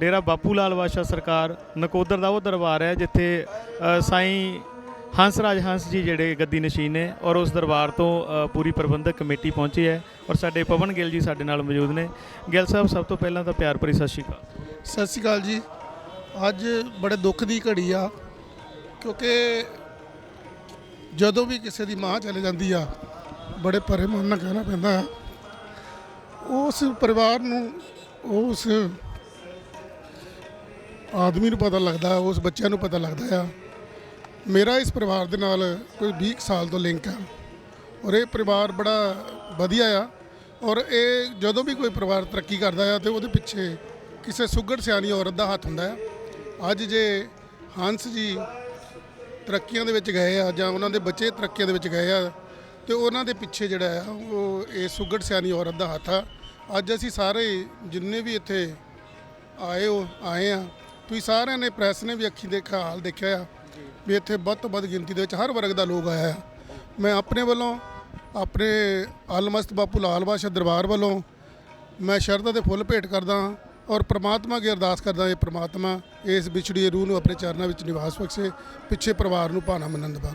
ਡੇਰਾ ਬਾਪੂ ਲਾਲ ਬਾਦਸ਼ਾਹ ਸਰਕਾਰ ਨਕੋਦਰ ਦਾ ਉਹ ਦਰਬਾਰ ਹੈ ਜਿੱਥੇ ਅ, ਸਾਈਂ ਹੰਸਰਾਜ ਹੰਸ ਜੀ ਜਿਹੜੇ ਗੱਦੀ ਨਸ਼ੀਨ ਨੇ ਔਰ ਉਸ ਦਰਬਾਰ ਤੋਂ ਪੂਰੀ ਪ੍ਰਬੰਧਕ ਕਮੇਟੀ ਪਹੁੰਚੀ ਹੈ ਔਰ ਸਾਡੇ ਪਵਨ ਗਿੱਲ ਜੀ ਸਾਡੇ ਨਾਲ ਮੌਜੂਦ ਨੇ। ਗਿੱਲ ਸਾਹਿਬ ਸਭ ਤੋਂ ਪਹਿਲਾਂ ਤਾਂ ਪਿਆਰ ਭਰੀ ਸਤਿ ਸ਼੍ਰੀ ਅਕਾਲ। ਸਤਿ ਸ਼੍ਰੀ ਅਕਾਲ ਜੀ। ਅੱਜ ਬੜੇ ਦੁੱਖ ਦੀ ਘੜੀ ਆ ਕਿਉਂਕਿ ਜਦੋਂ ਵੀ ਕਿਸੇ ਦੀ ਮਾਂ ਚਲੇ ਜਾਂਦੀ ਆ ਬੜੇ ਪਰੇ ਮਨ ਨਾਲ ਕਹਿਣਾ ਪੈਂਦਾ ਆ। ਉਸ ਪਰਿਵਾਰ ਨੂੰ ਉਸ ਆਦਮੀ ਨੂੰ ਪਤਾ ਲੱਗਦਾ, ਉਸ ਬੱਚਿਆਂ ਨੂੰ ਪਤਾ ਲੱਗਦਾ ਆ। ਮੇਰਾ ਇਸ ਪਰਿਵਾਰ ਦੇ ਨਾਲ ਕੋਈ 20 ਕੁ ਸਾਲ ਤੋਂ ਲਿੰਕ ਆ। ਔਰ ਇਹ ਪਰਿਵਾਰ ਬੜਾ ਵਧੀਆ ਆ। ਔਰ ਇਹ ਜਦੋਂ ਵੀ ਕੋਈ ਪਰਿਵਾਰ ਤਰੱਕੀ ਕਰਦਾ ਆ, ਤੇ ਉਹਦੇ ਪਿੱਛੇ ਕਿਸੇ ਸੁੱਗੜ ਸਿਆਣੀ ਔਰਤ ਦਾ ਹੱਥ ਹੁੰਦਾ ਆ। ਅੱਜ ਜੇ ਹੰਸ ਜੀ ਤਰੱਕੀਆਂ ਦੇ ਵਿੱਚ ਗਏ ਆ, ਜਾਂ ਉਹਨਾਂ ਦੇ ਬੱਚੇ ਤਰੱਕੀਆਂ ਦੇ ਵਿੱਚ ਗਏ ਆ, ਤੇ ਉਹਨਾਂ ਦੇ ਪਿੱਛੇ ਜਿਹੜਾ ਆ, ਉਹ ਇਹ ਸੁੱਗੜ ਸਿਆਣੀ ਔਰਤ ਦਾ ਹੱਥ ਆ। ਅੱਜ ਅਸੀਂ ਸਾਰੇ ਜਿੰਨੇ ਵੀ ਇੱਥੇ ਆਏ ਹੋ, ਆਏ ਆ ਤੁਸੀਂ ਸਾਰਿਆਂ ਨੇ ਪ੍ਰੈਸ ਨੇ ਵੀ ਅੱਖੀ ਦੇਖਿਆ ਹਾਲ ਦੇਖਿਆ ਆ ਵੀ ਇੱਥੇ ਵੱਧ ਤੋਂ ਵੱਧ ਗਿਣਤੀ ਦੇ ਵਿੱਚ ਹਰ ਵਰਗ ਦਾ ਲੋਕ ਆਇਆ ਆ। ਮੈਂ ਆਪਣੇ ਵੱਲੋਂ, ਆਪਣੇ ਅਲਮਸਤ ਬਾਪੂ ਲਾਲ ਬਾਦਸ਼ਾਹ ਦਰਬਾਰ ਵੱਲੋਂ ਮੈਂ ਸ਼ਰਧਾ ਦੇ ਫੁੱਲ ਭੇਟ ਕਰਦਾ ਹਾਂ ਔਰ ਪ੍ਰਮਾਤਮਾ ਅੱਗੇ ਅਰਦਾਸ ਕਰਦਾ ਹਾਂ ਪ੍ਰਮਾਤਮਾ ਇਸ ਵਿਛੜੀ ਰੂਹ ਨੂੰ ਆਪਣੇ ਚਰਨਾਂ ਵਿੱਚ ਨਿਵਾਸ ਬਖਸ਼ੇ, ਪਿੱਛੇ ਪਰਿਵਾਰ ਨੂੰ ਭਾਣਾ ਮੰਨਣ ਦਾ